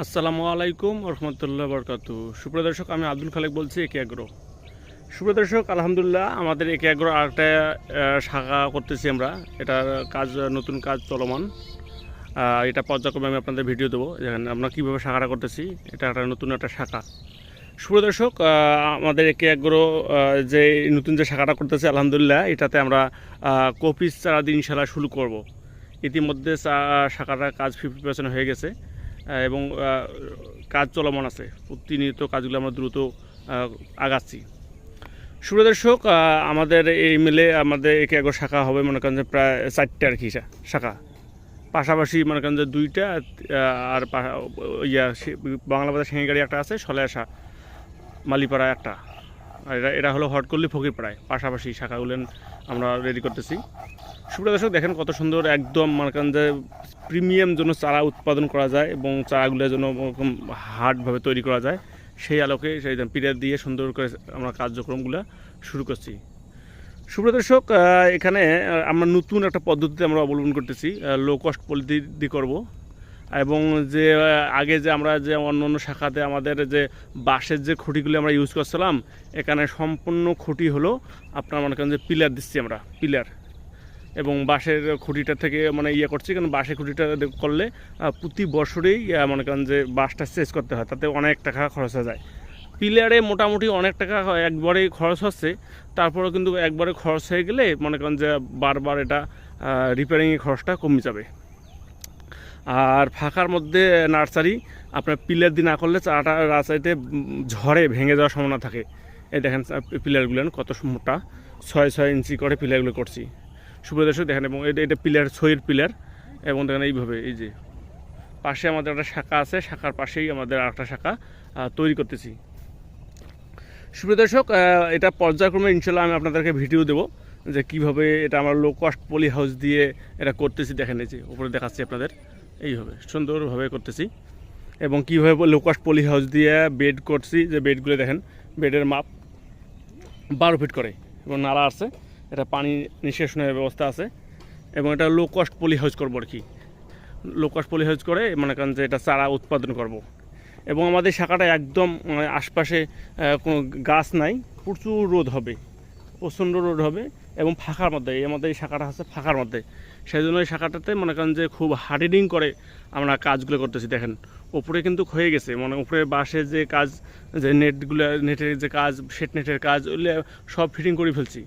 আসসালামু আলাইকুম রহমতুল্লাহ বরকাত সুপ্রিয় দর্শক আমি আব্দুল খালেক বলছি একে আগ্রো সুপ্রিয় দর্শক আলহামদুলিল্লাহ আমাদের একে আগ্রো আরেকটা শাখা করতেছি আমরা। এটার কাজ নতুন কাজ চলমান। এটা পর্যায়ক্রমে আমি আপনাদের ভিডিও দেবো। যেখানে আমরা কীভাবে শাখাটা করতেছি এটা একটা নতুন একটা শাখা। সুপ্রিয় দর্শক আমাদের একে আগ্রো আহ, যে নতুন যে শাখাটা করতেছে আলহামদুলিল্লাহ এটাতে আমরা কপিস চারা দিন ইনশাল্লাহ শুরু করব। ইতিমধ্যে শাখাটার কাজ ফিফটি পার্সেন্ট হয়ে গেছে। এবং কাজ চলমান আছে। প্রতিনিয়ত কাজগুলো আমরা দ্রুত আগাচ্ছি। সুপ্রিয় দর্শক আমাদের এই মিলে আমাদের একে একর শাখা হবে মনে করেন যে প্রায় চারটে আর কি শাখা। পাশাপাশি মনে করেন যে দুইটা আর ইয়া বাংলা বাজার সিঙ্গাড়ি একটা আছে সলেয়াশা মালিপাড়া একটা। আর এরা এরা হলো হটকল্লি ফকিরপাড়ায় পাশাপাশি শাখাগুলো আমরা রেডি করতেছি। সুপ্রিয় দর্শক, দেখেন কত সুন্দর একদম মনে যে প্রিমিয়াম জন্য চারা উৎপাদন করা যায় এবং চারাগুলো যেন ওরকম হার্ডভাবে তৈরি করা যায়। সেই আলোকে সেই পিরিয়ড দিয়ে সুন্দর করে আমরা কার্যক্রমগুলো শুরু করছি। সুপ্রিয় দর্শক এখানে আমরা নতুন একটা পদ্ধতিতে আমরা অবলম্বন করতেছি। লো কস্ট দিয়ে করব। এবং যে আগে যে আমরা যে অন্য অন্য শাখাতে আমাদের যে বাঁশের যে খুঁটিগুলি আমরা ইউজ করছিলাম এখানে সম্পূর্ণ খুঁটি হলো আপনার মনে করেন যে পিলার দিচ্ছি আমরা পিলার। এবং বাঁশের খুঁটিটা থেকে মানে ইয়ে করছি কারণ বাঁশের খুঁটিটা করলে প্রতি বছরেই মনে করেন যে বাঁশটা চেঞ্জ করতে হয় তাতে অনেক টাকা খরচ হয়ে যায়। পিলারে মোটামুটি অনেক টাকা হয়, একবারে খরচ হচ্ছে তারপরে কিন্তু একবারে খরচ হয়ে গেলে মনে করেন যে বারবার এটা রিপেয়ারিংয়ের খরচটা কমে যাবে। আর ফাঁকার মধ্যে নার্সারি, আপনার পিলার দিয়ে না করলে চারাটা রাস্তাতে ঝড়ে ভেঙে যাওয়ার সম্ভাবনা থাকে। এই দেখেন পিলারগুলো কত মোটা। ছয় ছয় ইঞ্চি করে পিলারগুলো করছি। সুপ্রিয় দর্শক, দেখেন, এবং এটা এটা পিলার ছয়ের পিলার। এবং দেখেন, এইভাবে, এই যে, পাশে আমাদের একটা শাখা আছে, শাখার পাশেই আমাদের আরেকটা শাখা তৈরি করতেছি। সুপ্রিয় দর্শক এটা পর্যায়ক্রমে ইনশাল্লাহ আমি আপনাদেরকে ভিডিও দেবো যে কীভাবে এটা আমরা লো কস্ট পলি হাউস দিয়ে এটা করতেছি। দেখেন, এই যে, উপরে দেখাচ্ছি আপনাদের। এইভাবে, সুন্দরভাবে করতেছি। এবং কীভাবে লো কস্ট পলি হাউস দিয়ে বেড করছি, যে বেডগুলো দেখেন বেডের মাপ বারো ফিট করে, এবং নালা আছে, এটা পানি নিষ্কাশনের ব্যবস্থা আছে, এবং এটা লো কস্ট পলি হাউস করব আর কি। লো কস্ট পলি হাউস করে মনে করেন যে এটা চারা উৎপাদন করব। এবং আমাদের শাখাটা একদম মানে আশপাশে কোনো গাছ নাই, প্রচুর রোদ হবে। প্রচণ্ড রোড হবে এবং ফাঁকার মধ্যে আমাদের এই শাখাটা আছে ফাঁকার মধ্যে। সেই জন্য এই শাখাটাতে মনে করেন যে খুব হার্ডেনিং করে আমরা কাজগুলো করতেছি, দেখেন। উপরে কিন্তু হয়ে গেছে মানে উপরে বাঁশের যে কাজ, যে নেটগুলো, নেটের যে কাজ, সেট নেটের কাজ ওগুলো সব ফিটিং করে ফেলছি।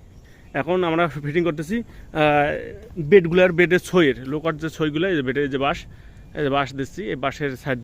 এখন আমরা ফিটিং করতেছি বেডগুলার বেডের ছইয়ের, লোকার যে ছইগুলো, এই বেডের যে বাঁশ, এই যে বাঁশ দিচ্ছি, এই বাঁশের সাইড